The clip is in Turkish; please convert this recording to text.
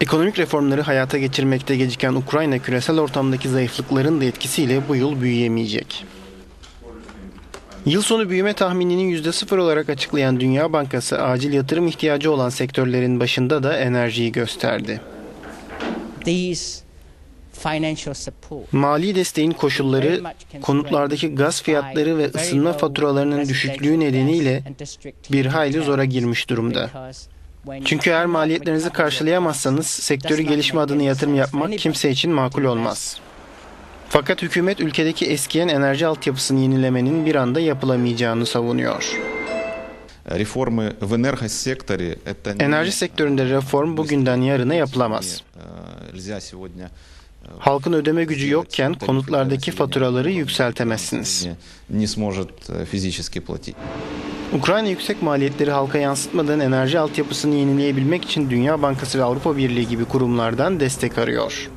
Ekonomik reformları hayata geçirmekte geciken Ukrayna küresel ortamdaki zayıflıkların da etkisiyle bu yıl büyüyemeyecek. Yıl sonu büyüme tahminini %0 olarak açıklayan Dünya Bankası acil yatırım ihtiyacı olan sektörlerin başında da enerjiyi gösterdi. Mali desteğin koşulları, konutlardaki gaz fiyatları ve ısınma faturalarının düşüklüğü nedeniyle bir hayli zora girmiş durumda. Çünkü eğer maliyetlerinizi karşılayamazsanız sektörü gelişme adına yatırım yapmak kimse için makul olmaz. Fakat hükümet ülkedeki eskiyen enerji altyapısını yenilemenin bir anda yapılamayacağını savunuyor. Enerji sektöründe reform bugünden yarına yapılamaz. Halkın ödeme gücü yokken konutlardaki faturaları yükseltemezsiniz. Ukrayna yüksek maliyetleri halka yansıtmadan enerji altyapısını yenileyebilmek için Dünya Bankası ve Avrupa Birliği gibi kurumlardan destek arıyor.